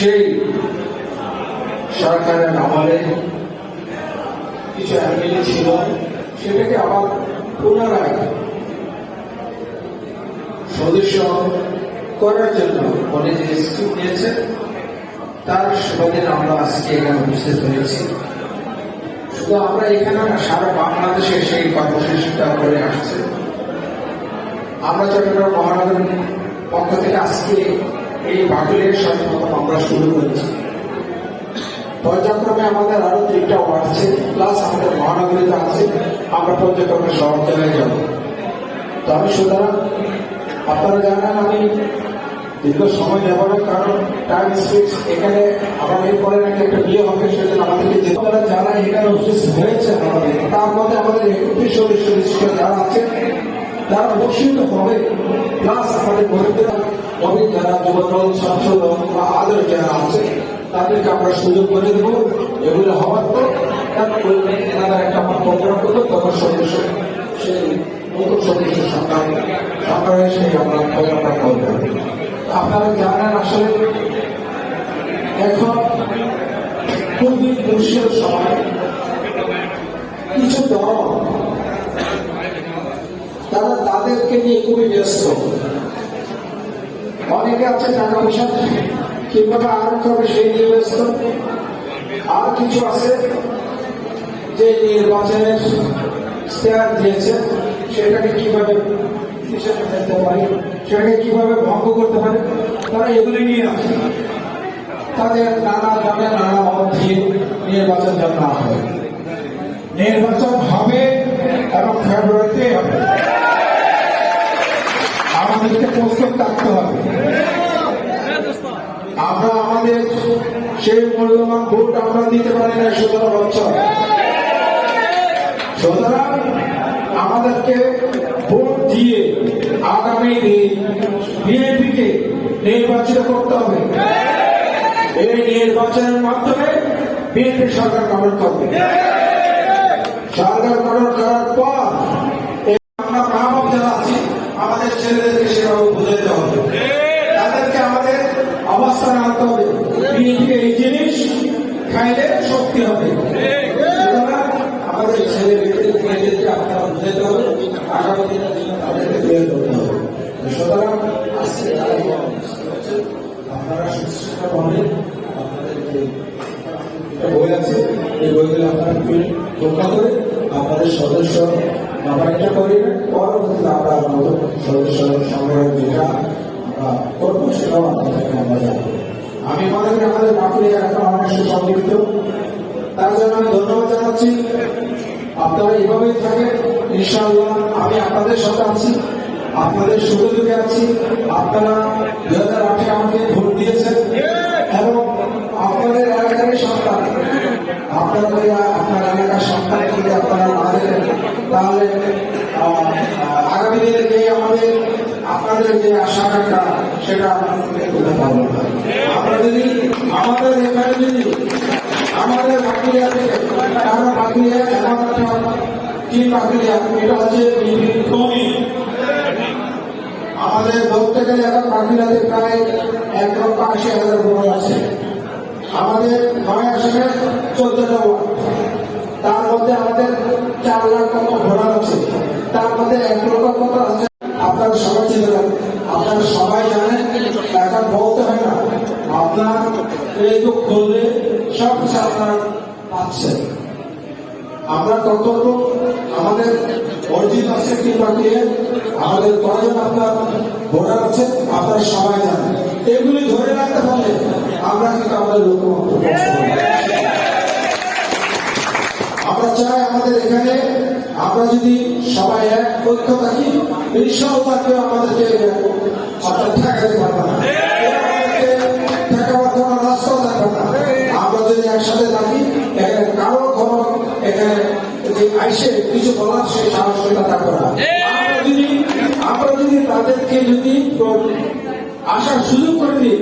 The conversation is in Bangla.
সেই সরকারের আমলে কিছু অ্যামিলি ছিল, সেটাকে আবার পুনরায় সদস্য করার জন্য যে স্কিম নিয়েছেন তার সুবাদে আমরা আজকে এখানে উপস্থিত হয়েছি। শুধু আমরা এখানে সারা বাংলাদেশে সেই কর্মসূচিটা করে আসছে। আমরা চট্টগ্রাম মহানগরের পক্ষ থেকে আজকে এই বাকুলের সর্বপ্রথম আমরা শুরু করেছি। পর্যায়ক্রমে আমাদের আরও তিনটা আছে প্লাস আমাদের মহানগরীতে আছে, আমরা পর্যায়ক্রমে সব জায়গায় যাব। তো আমি সুতরাং, আপনারা জানেন আমি দীর্ঘ সময় নেব না, কারণ টাইম স্পিক্স এখানে আমার এরপরে নাকি একটা বিয়ে হবে, সেজন্য আমাদেরকে হবে। যারা এখানে উপস্থিত হয়েছে আমাদের, তার মধ্যে আমাদের একত্রিশ সদস্য যারা আছে, তারা অবশ্যই হবে প্লাস আমাদের গরিবরা অনেক যারা যুবদল সংশোধন বা আদার যারা আছে, তাদেরকে আমরা সুযোগ করে দেবো। এগুলো হওয়ার পর তারপর এনারা একটা আমার প্রোগ্রাম করব তখন সদস্য, সেই নতুন সদস্য সরকার, সরকারের সেই আমরা প্রোগ্রামটা করব আপনারা জানেন আসলে এখন খুবই দুষ্যের সময় কিছু দল, তারা তাদেরকে নিয়ে খুবই ব্যস্ত। আছে টাকা পয়সা কীভাবে আর করবে সেই নিয়ে ব্যস্ত। আর কিছু আছে যে নির্বাচনের স্টেয়ার দিয়েছে, সেটাকে কীভাবে সেটাকে কীভাবে ভঙ্গ করতে পারে, তারা এগুলি নিয়ে আসে। তাদের নানা দলে নানা দিয়ে নির্বাচন যেন না হয়। নির্বাচন হবে এবং ফেব্রুয়ারিতে হবে। আমাদেরকে প্রস্তুত থাকতে হবে। আমরা আমাদের সেই মূল্যবান ভোট আমরা দিতে পারি না সতেরো বছর সুতরাং আমাদেরকে ভোট দিয়ে আগামী দিন বিএনপিকে নির্বাচিত করতে হবে। এই নির্বাচনের মাধ্যমে বিএনপি সরকার গঠন করবে। সরকার গঠন করার খাইলে শক্তি হবে। আমাদের ছেলে মেয়েদেরকে আপনারা বুঝাতে হবে। আগামী জন্য তাদেরকে আপনারা আপনাদের বই আছে, এই বইগুলো আপনারা রক্ষা করে আপনাদের সদস্য নবায়নটা করিবেন পরবর্তীতে আমরা নতুন সদস্য সংগ্রহ যেটা আমরা করব, সেটাও আপনাদেরকে আমরা জানাব। আমি মনে করি আমাদের বাঁকুড়িয়া এখন অনেক সুসংগঠিত তার জন্য আমি ধন্যবাদ জানাচ্ছি। আপনারা এভাবেই থাকেন, ইনশাআল্লাহ আমি আপনাদের সাথে আছি, আপনাদের সুযোগে আছি। আপনারা দুই হাজার আটে আমাকে ভোট দিয়েছেন এবং আপনাদের এলাকারই সন্তান। আপনাদের, আপনার এলাকার সন্তান যদি আপনারা না দেবেন তাহলে আগামী দিনে যে আমাদের আপনাদের যে আশা আকাঙ্ক্ষা আমরা যদি, আমাদের এখানে যদি, আমাদের বাকিয়া থেকে কারণ বাকিয়া এমন একটা কি বাকিয়া এটা হচ্ছে আমাদের ধরতে গেলে এখন বাকিলাতে প্রায় এক লক্ষ আশি হাজার বড় আছে। আমাদের নয় আসনে চোদ্দটা ওয়ার্ড। তার মধ্যে আমাদের চার লাখ কত ফেসবুক খুললে সব কিছু আপনারা পাচ্ছেন আমরা কতটুকু আমাদের অর্জিত আছে কিংবা কে, আমাদের কয়জন আপনার ভোটার আছে, আপনারা সবাই জানেন। এগুলি ধরে রাখতে পারলে আমরা কিন্তু আমাদের আমরা চাই আমাদের এখানে আমরা যদি সবাই এক ঐক্য থাকি, ইনশাআল্লাহ কেউ আমাদেরকে আইসে কিছু বলার সেই সাহসিকতা করা আমরা যদি আমরা যদি তাদেরকে যদি আসার সুযোগ করে দিই